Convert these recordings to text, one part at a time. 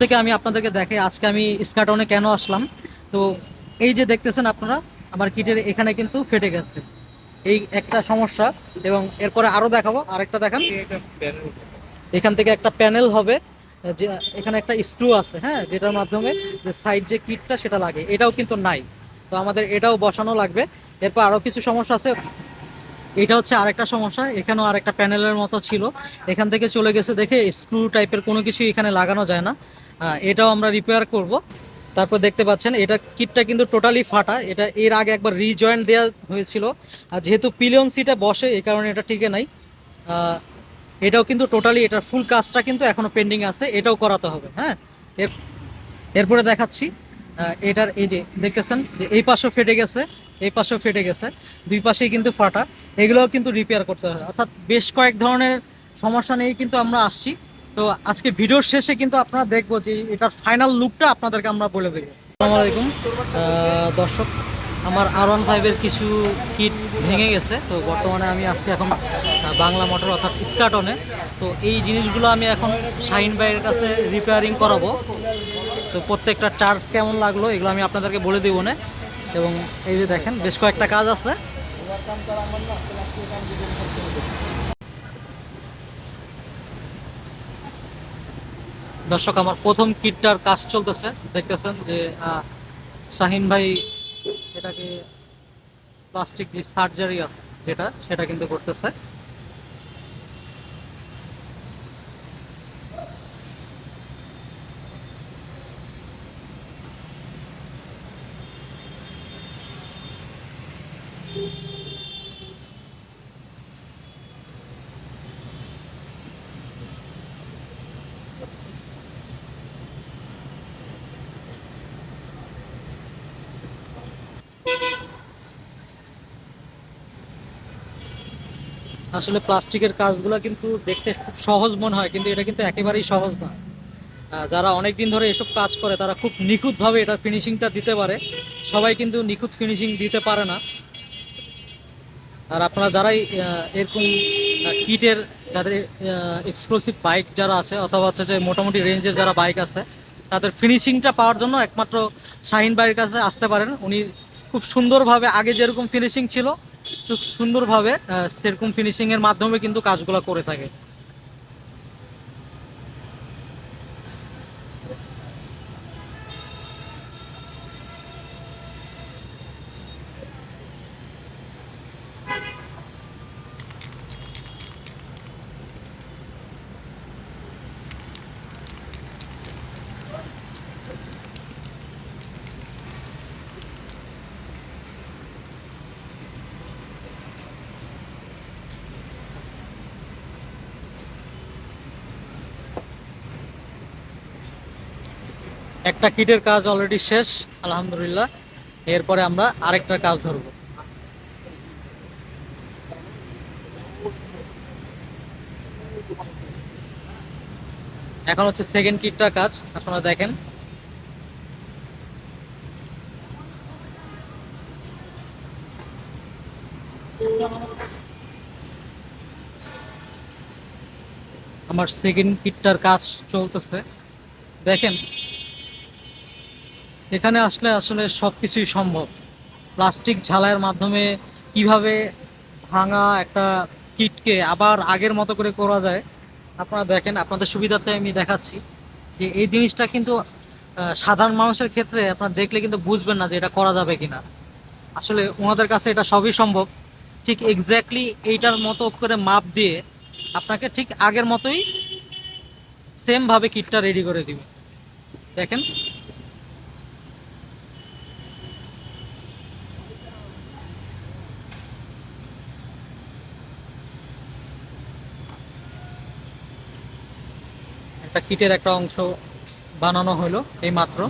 থেকে আমি আপনাদেরকে দেখাই আজকে আমি স্কাটনে কেন আসলাম। তো এই যে দেখতেছেন আপনারা, আমার কিটের এখানে কিন্তু ফেটে গেছে। এই একটা সমস্যা এবং এরপরে আরও দেখাবো, আরেকটা দেখান। এখান থেকে একটা প্যানেল হবে, যে এখানে একটা স্ক্রু আছে হ্যাঁ যেটার মাধ্যমে যে সাইড যে কিটটা সেটা লাগে। এটাও কিন্তু নাই। তো আমাদের এটাও বসানো লাগবে। এরপর আরও কিছু সমস্যা আছে। এটা হচ্ছে আরেকটা সমস্যা। এখানেও আরেকটা প্যানেলের মতো ছিল। এখান থেকে চলে গেছে দেখে স্ক্রু টাইপের কোনো কিছু এখানে লাগানো যায় না। আহ, এটাও আমরা রিপেয়ার করব। তারপর দেখতে পাচ্ছেন এটা কিটটা কিন্তু টোটালি ফাটা। এটা এর আগে একবার রিজয়েন্ট দেওয়া হয়েছিল। আর যেহেতু পিলিয়ন সিটা বসে এই কারণে এটা টিকে নাই। এটাও কিন্তু টোটালি এটার ফুল কাজটা কিন্তু এখনও পেন্ডিং আছে। এটাও করাতে হবে হ্যাঁ? এর এরপরে দেখাচ্ছি। এটার এই যে দেখতেছেন যে এই পাশেও ফেটে গেছে এই পাশেও ফেটে গেছে। দুই পাশেই কিন্তু ফাটা। এগুলোও কিন্তু রিপেয়ার করতে হবে। অর্থাৎ বেশ কয়েক ধরনের সমস্যা নিয়েই কিন্তু আমরা আসছি। তো আজকে ভিডিওর শেষে কিন্তু আপনারা দেখব যে এটার ফাইনাল লুকটা আপনাদেরকে আমরা বলে দেবো। আসসালামু আলাইকুম। দর্শক, আমার আর ওয়ান ফাইভের কিছু কিট ভেঙে গেছে। তো বর্তমানে আমি আসছি এখন বাংলা মোটর অর্থাৎ স্কাটনে তো এই জিনিসগুলো আমি এখন শাহিন ভাইয়ের কাছে রিপেয়ারিং করাবো। তো প্রত্যেকটা চার্জ কেমন লাগল এগুলো আমি আপনাদেরকে বলে দিব না। এবং এই যে দেখেন, বেশ কয়েকটা কাজ আছে। দর্শক, আমার প্রথম কিটটার কাজ চলতেছে। দেখতেছেন যে শাহিন ভাই এটাকে প্লাস্টিক যে সার্জারি যেটা, সেটা কিন্তু করতেছে। আসলে প্লাস্টিকের কাজগুলো কিন্তু দেখতে খুব সহজ মনে হয়, কিন্তু এটা কিন্তু একেবারেই সহজ না। যারা অনেক দিন ধরে এসব কাজ করে, তারা খুব নিখুঁতভাবে এটা ফিনিশিংটা দিতে পারে। সবাই কিন্তু নিখুঁত ফিনিশিং দিতে পারে না। আর আপনারা যারাই এরকম কিটের যাদের এক্সক্লুসিভ বাইক যারা আছে, অথবা হচ্ছে যে মোটামুটি রেঞ্জের যারা বাইক আছে, তাদের ফিনিশিংটা পাওয়ার জন্য একমাত্র শাহিন ভাইয়ের কাছে আসতে পারেন। উনি খুব সুন্দরভাবে আগে যেরকম ফিনিশিং ছিল সুন্দরভাবে সেরকম ফিনিশিংয়ের মাধ্যমে কিন্তু কাজগুলো করে থাকে। একটা কিটের কাজ অলরেডি শেষ, আলহামদুলিল্লাহ। এরপরে আমরা আরেকটা কাজ ধরবো। এখন হচ্ছে সেকেন্ড কিটটার কাজ, আপনারা দেখেন। আমার সেকেন্ড কিটটার কাজ চলতেছে। দেখেন এখানে আসলে আসলে সব কিছুই সম্ভব। প্লাস্টিক ঝালাইয়ের মাধ্যমে কীভাবে ভাঙা একটা কিটকে আবার আগের মতো করে করা যায়, আপনারা দেখেন, আপনাদের সুবিধার্থে আমি দেখাচ্ছি যে এই জিনিসটা কিন্তু সাধারণ মানুষের ক্ষেত্রে আপনারা দেখলে কিন্তু বুঝবেন না যে এটা করা যাবে কিনা। আসলে ওনাদের কাছে এটা সবই সম্ভব। ঠিক এক্স্যাক্টলি এইটার মতো করে মাপ দিয়ে আপনাকে ঠিক আগের মতোই সেমভাবে কিটটা রেডি করে দিবে। দেখেন। একটা কিটের একটা অংশ বানানো হলো এই মাত্র।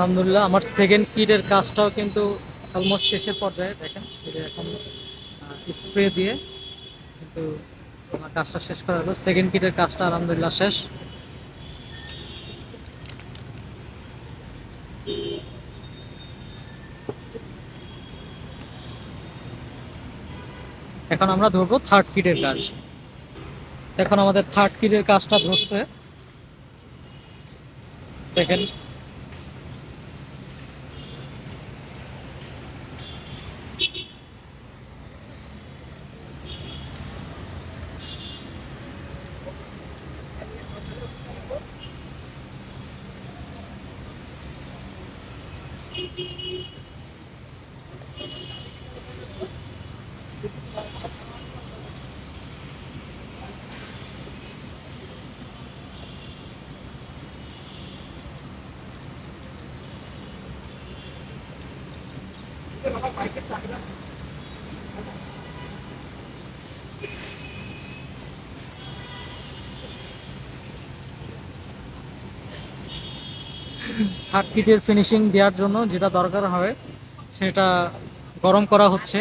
আলহামদুলিল্লাহ, আমার সেকেন্ড কিটের কাজটাও কিন্তু অলমোস্ট শেষের পর্যায়ে, দেখেন যে এখন স্প্রে দিয়ে কিন্তু আমার কাজটা শেষ করা হলো। সেকেন্ড কিটের কাজটা আলহামদুলিল্লাহ শেষ। এখন আমরা ধরবো থার্ড কিটের কাজ। এখন আমাদের থার্ড কিটের কাজটা ধরছে। দেখেন থার্ড কিটের ফিনিশিং দেওয়ার জন্য যেটা দরকার হয় সেটা গরম করা হচ্ছে।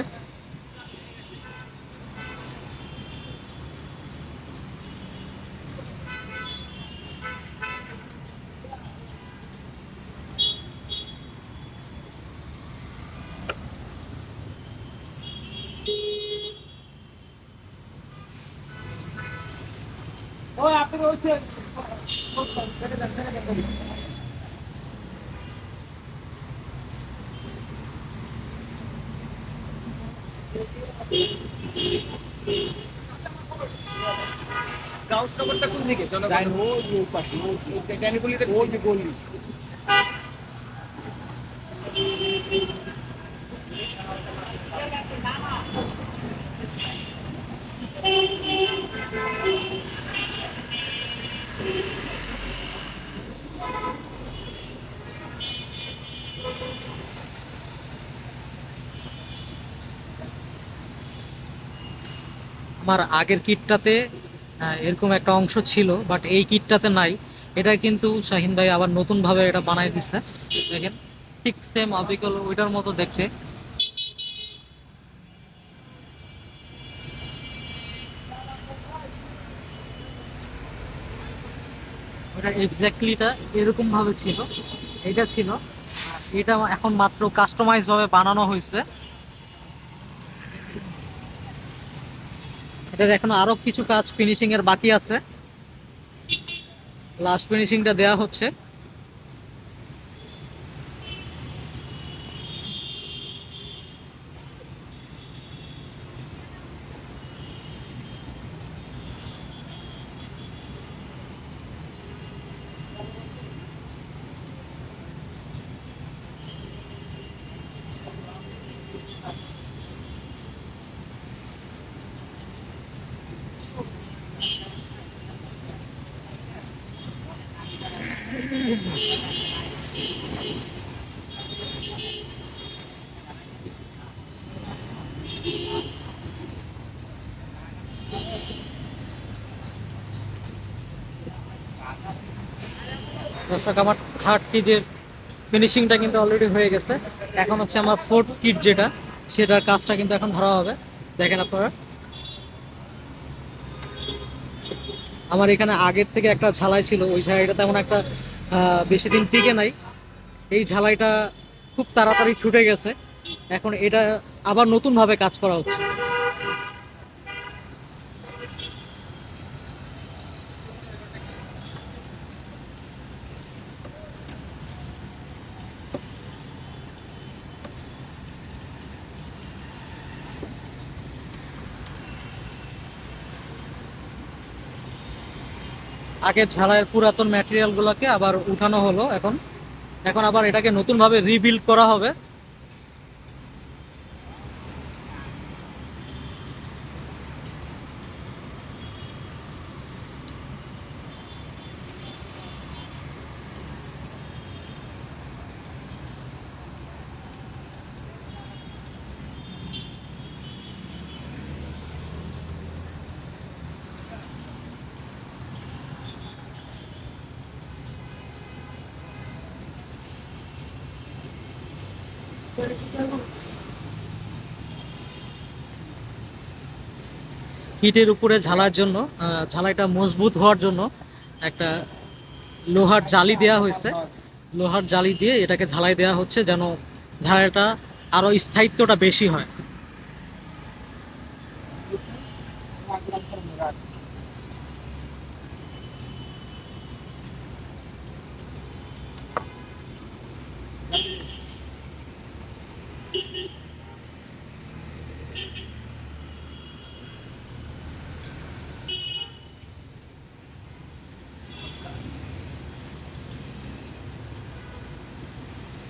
গাউস নগরটা কোন দিকে? জনগণ ওই পাশে ওই গলি। আমার আগের কিটটাতে এরকম একটা অংশ ছিল বাট এই কিটটাতে নাই। এটা কিন্তু শাহিন ভাই আবার নতুন ভাবে এটা বানাই দিছে। দেখেন, ঠিক সেম অবিকল ওইটার মতো দেখতে। ওটা এক্স্যাক্টলিটা এরকম ভাবে ছিল। এটা ছিল। এটা এখন মাত্র কাস্টমাইজ ভাবে বানানো হয়েছে। এটার এখন আরও কিছু কাজ ফিনিশিং এর বাকি আছে। লাস্ট ফিনিশিংটা দেয়া হচ্ছে। দর্শক, আমার থার্ড কিটের ফিনিশিংটা কিন্তু অলরেডি হয়ে গেছে। এখন হচ্ছে আমার ফোর্থ কিট যেটা, সেটার কাজটা কিন্তু এখন ধরা হবে। দেখেন আপনারা। আমার এখানে আগের থেকে একটা ঝালাই ছিল, ওই ঝালাইটা তেমন একটা বেশি দিন টিকে নাই। এই ঝালাইটা খুব তাড়াতাড়ি ছুটে গেছে। এখন এটা আবার নতুনভাবে কাজ করা হচ্ছে। আগে ঝাড়াইয়ের পুরাতন ম্যাটেরিয়ালগুলোকে আবার উঠানো হলো, এখন এখন আবার এটাকে নতুনভাবে রিবিল্ড করা হবে। হিটের উপরে ঝালার জন্য ঝালাইটা মজবুত হওয়ার জন্য একটা লোহার জালি দেওয়া হয়েছে। লোহার জালি দিয়ে এটাকে ঝালাই দেওয়া হচ্ছে যেন ঝালাইটা আরও স্থায়িত্বটা বেশি হয়।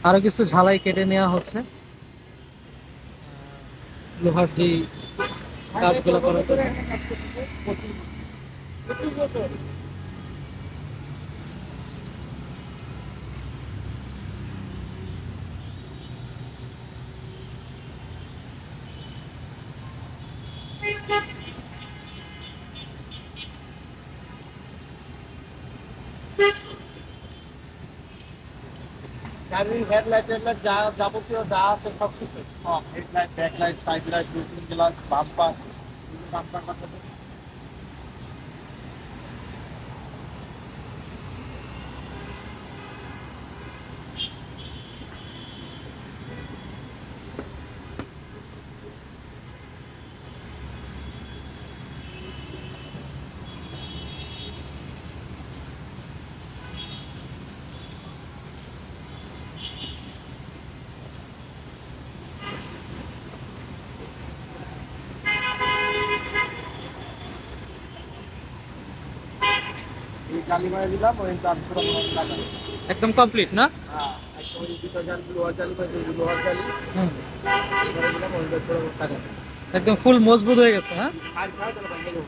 আরও কিছু ঝালাই কেটে নেওয়া হচ্ছে। লোহার যে কাজগুলো করার জন্য গাড়ির হেডলাইট হেডলাইট যা, যাবতীয় যা আছে সব কিছু headlight backlight side light looking glass bumper bumper কথা কালি দিলাম ওই একদম কমপ্লিট না? হ্যাঁ ওই দুটো জাল লোহার জালি বা দুটো লোহার জালি হুম। এবারে দিলাম ওই ছোট টাকা একদম ফুল মজবুত হয়ে গেছে হ্যাঁ? আর খাওয়া চলো ভাই দেবো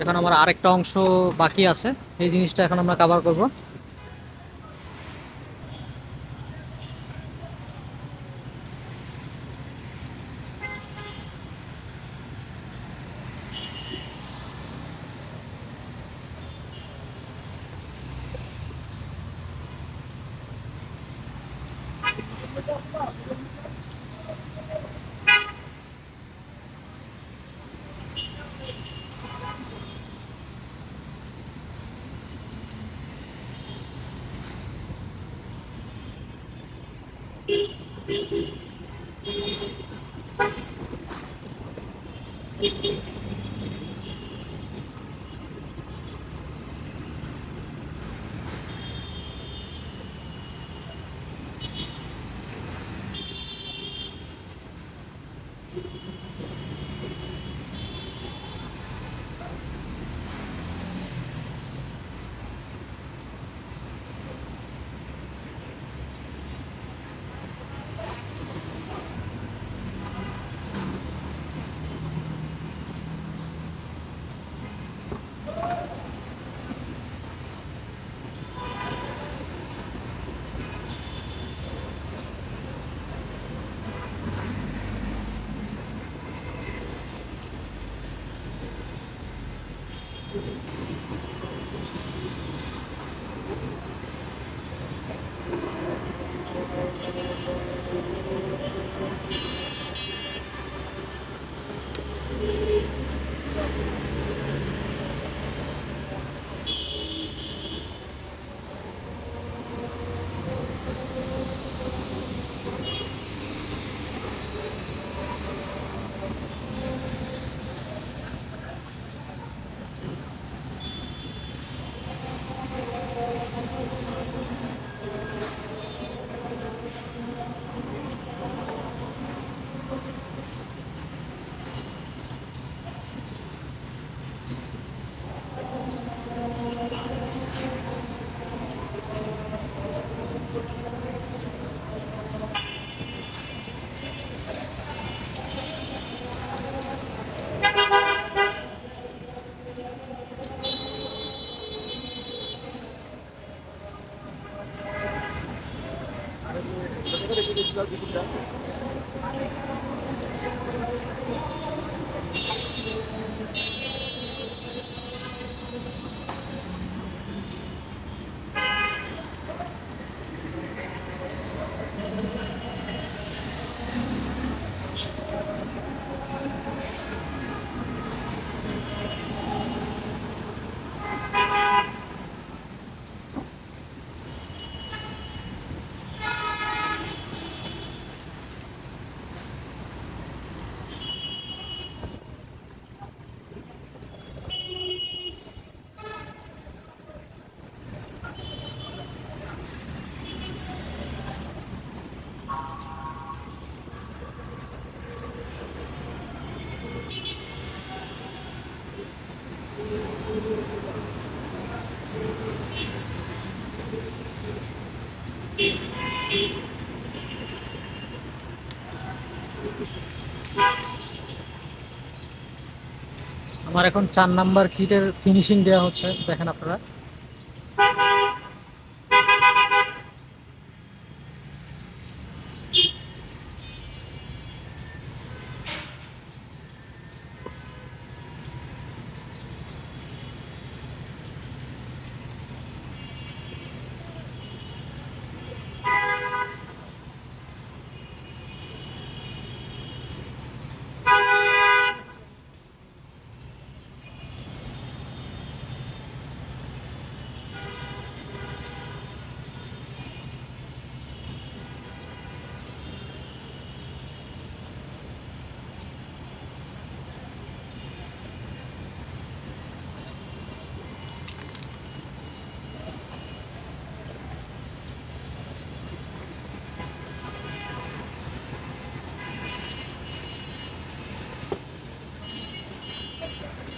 এখন আমার আরেকটা অংশ বাকি আছে এই জিনিসটা এখন আমরা কভার করব। Deutschland. আমার এখন চার নাম্বার কিটের ফিনিশিং দেওয়া হচ্ছে দেখেন আপনারা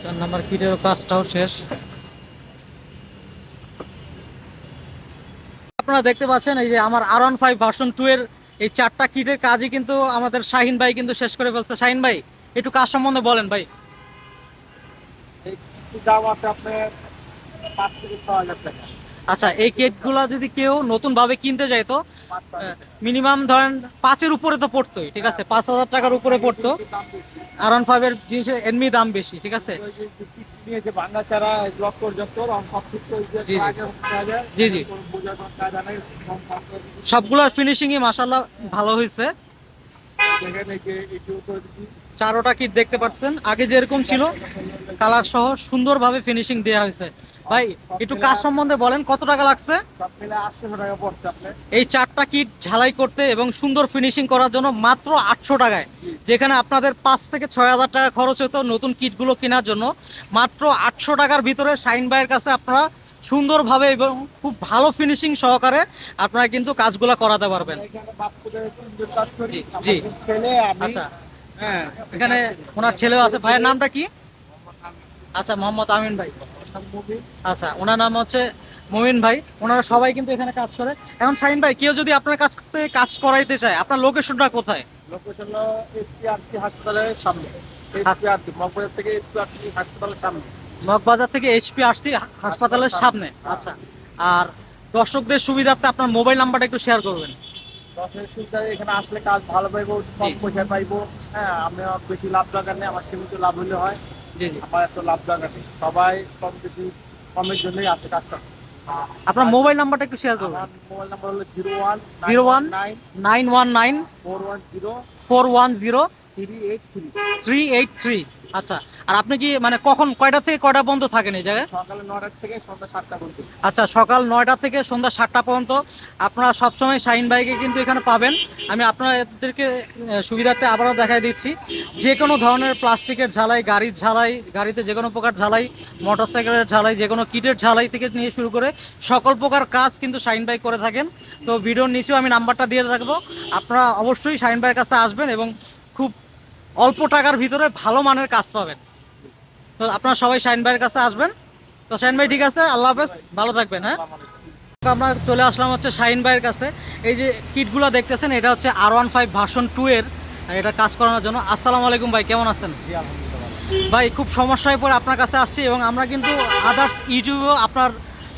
চার নাম্বার কিটের কাজটাও শেষ। আপনারা দেখতে পাচ্ছেন এই যে আমার R one five version two এর এই চারটা কিটের কাজই কিন্তু আমাদের শাহিন ভাই কিন্তু শেষ করে ফেলছে। শাহিন ভাই, একটু কাজ সম্বন্ধে বলেন ভাই। দাম আছে আপনার পাঁচ থেকে ছ হাজার টাকা। আচ্ছা এই কেকগুলো যদি কেউ নতুন ভাবে কিনতে যায় তো। মিনিমাম ধরেন পাঁচের উপরে তো পড়তোই ঠিক আছে পাঁচ হাজার টাকার উপরে পড়তো। আর ওয়ান ফাইভ এর জিনিসের এমনি দাম বেশি ঠিক আছে জি, জি। সবগুলোর ফিনিশিংই মাসাল্লাহ ভালো হয়েছে। চারোটা কিট দেখতে পাচ্ছেন আগে যেরকম ছিল কালার সহ সুন্দরভাবে ফিনিশিং দেওয়া হয়েছে ভাই একটু কাজ সম্বন্ধে বলেন কত টাকা লাগছে? এই চারটা কিট ঝালাই করতে এবং সুন্দর ফিনিশিং করার জন্য মাত্র আটশো টাকায়। যেখানে আপনাদের পাঁচ থেকে ছয় হাজার টাকা খরচ হতো নতুন কিটগুলো কেনার জন্য। মাত্র আটশো টাকার ভিতরে শাইন ভাইয়ের কাছে আপনারা সুন্দরভাবে এবং খুব ভালো ফিনিশিং সহকারে আপনারা কিন্তু কাজগুলো করাতে পারবেন। জি, আচ্ছা। হ্যাঁ এখানে ওনার ছেলেও আছে। ভাইয়ের নামটা কি? আচ্ছা মোহাম্মদ আমিন ভাই। আচ্ছা ওনার নাম হচ্ছে মমিন ভাই। ওনারা সবাই কিন্তু এখানে কাজ করে। এখন শাহিন ভাই কেউ যদি আপনার কাছ থেকে কাজ করাইতে চায় আপনার লোকেশনটা কোথায়? লোকেশন এসপিআরসি হাসপাতালের সামনে। এসপিআরসি মগবাজার থেকে এসপিআরসি হাসপাতালের সামনে। মগবাজার থেকে এইচপি হাসপাতালের সামনে। আচ্ছা আর দর্শকদের সুবিধার্থে আপনার মোবাইল নাম্বারটা একটু শেয়ার করবেন। সুবিধা এখানে আসলে কাজ ভালো পাইবো কম পয়সা পাইবো। হ্যাঁ আমার বেশি লাভ দরকার নেই আমার সীমিত লাভ হলে হয়। আমার এত লাভ দরকার নেই সবাই কম বেশি কমের জন্যই আছে কাজটা আপনার মোবাইল নাম্বারটা একটু শেয়ার করুন। মোবাইল নাম্বার হলো zero one 01 nine nine one nine four one zero four one zero three eight three. আচ্ছা আর আপনি কি মানে কখন কয়টা থেকে কয়টা পর্যন্ত থাকেন এই জায়গায়? সকালে নটার থেকে সন্ধ্যা সাতটা পর্যন্ত। আচ্ছা সকাল নয়টা থেকে সন্ধ্যা সাতটা পর্যন্ত। আপনারা সবসময় শাহিন ভাইকে কিন্তু এখানে পাবেন। আমি আপনাদেরকে সুবিধার্থে আবারও দেখাই দিচ্ছি। যে কোনো ধরনের প্লাস্টিকের ঝালাই গাড়ির ঝালাই গাড়িতে যে কোনো প্রকার ঝালাই মোটরসাইকেলের ঝালাই যে কোনো কিটের ঝালাই থেকে নিয়ে শুরু করে সকল প্রকার কাজ কিন্তু শাহিন ভাই করে থাকেন। তো ভিডিওর নিচেও আমি নাম্বারটা দিয়ে রাখব আপনারা অবশ্যই শাহিন ভাইয়ের কাছে আসবেন এবং খুব অল্প টাকার ভিতরে ভালো মানের কাজ পাবেন। তো আপনারা সবাই শাহিন ভাইয়ের কাছে আসবেন। তো শাহিন ভাই ঠিক আছে? আল্লাহ হাফেজ। ভালো থাকবেন হ্যাঁ? আমরা চলে আসলাম হচ্ছে শাহিন ভাইয়ের কাছে। এই যে কিটগুলো দেখতেছেন এটা হচ্ছে R one five version two এর এটা কাজ করানোর জন্য। আসসালামু আলাইকুম ভাই কেমন আছেন। ভাই খুব সমস্যায় পড়ে আপনার কাছে আসছি এবং আমরা কিন্তু আদার্স ইউটিউবেও আপনার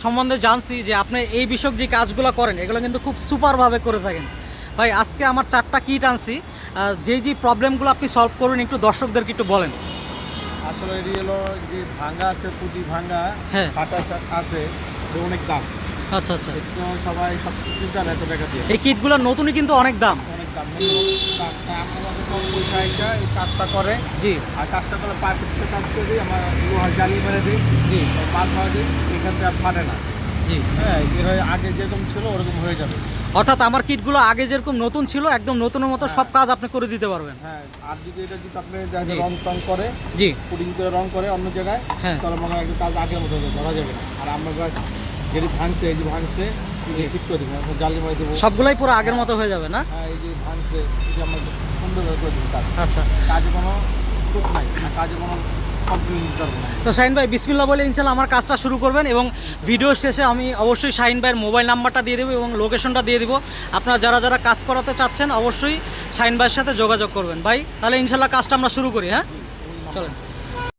সম্বন্ধে জানছি যে আপনি এই বিষয়ক যে কাজগুলো করেন এগুলো কিন্তু খুব সুপারভাবে করে থাকেন। ভাই আজকে আমার চারটা কিট আনছি। যেই যে প্রবলেমগুলো আপনি সলভ করুন একটু দর্শকদেরকে একটু বলেন। আসলে এটি হলো যে ভাঙ্গা আছে পুঁটি ভাঙ্গা হ্যাঁ। ফাটা আছে অনেক দাম। আচ্ছা আচ্ছা। সবাই সব কিনতে হবে এত টাকা দিয়ে। এই কিটগুলো নতুনই কিন্তু অনেক দাম। অনেক দাম আমরা কম পয়সা এসে এই কাজটা করে। জি। আর কাজটা করে পারফেক্ট কাজ করে দিই আমার লোহার জালি মেরে দিই। জি। মাল মারা দিই এখান থেকে আর ফাটে না। হ্যাঁ আগে যেরকম ছিল ওরকম হয়ে যাবে। অর্থাৎ আমার কিটগুলো আগে যেরকম নতুন ছিল একদম নতুনের মতো সব কাজ আপনি করে দিতে পারবেন। হ্যাঁ আর যদি এটা যদি আপনি রং সং করে জি। পুডিং করে রং করে অন্য জায়গায় হ্যাঁ। তাহলে মনে হয় কাজ আগের মতো হয়ে যাবে, ধরা যাবে আর আমরা গাছ যেটি ভাঙছে এই যে ভাঙছে ঠিক করে দেবো জালি মারি দেবো। সবগুলাই পুরো আগের মতো হয়ে যাবে না? হ্যাঁ এই যে ভাঙছে এই যে আমরা সুন্দরভাবে করে দেবো কাজ। আচ্ছা। কাজে কোনো নাই কাজে কোনো তো সাইন ভাই বিসমিল্লা বলে ইনশাল্লাহ আমার কাজটা শুরু করবেন এবং ভিডিও শেষে আমি অবশ্যই শাহিন ভাইয়ের মোবাইল নাম্বারটা দিয়ে দেবো এবং লোকেশনটা দিয়ে দেবো। আপনারা যারা যারা কাজ করাতে চাচ্ছেন, অবশ্যই শাহিন ভাইয়ের সাথে যোগাযোগ করবেন। ভাই, তাহলে ইনশাল্লাহ কাজটা আমরা শুরু করি হ্যাঁ? চলেন।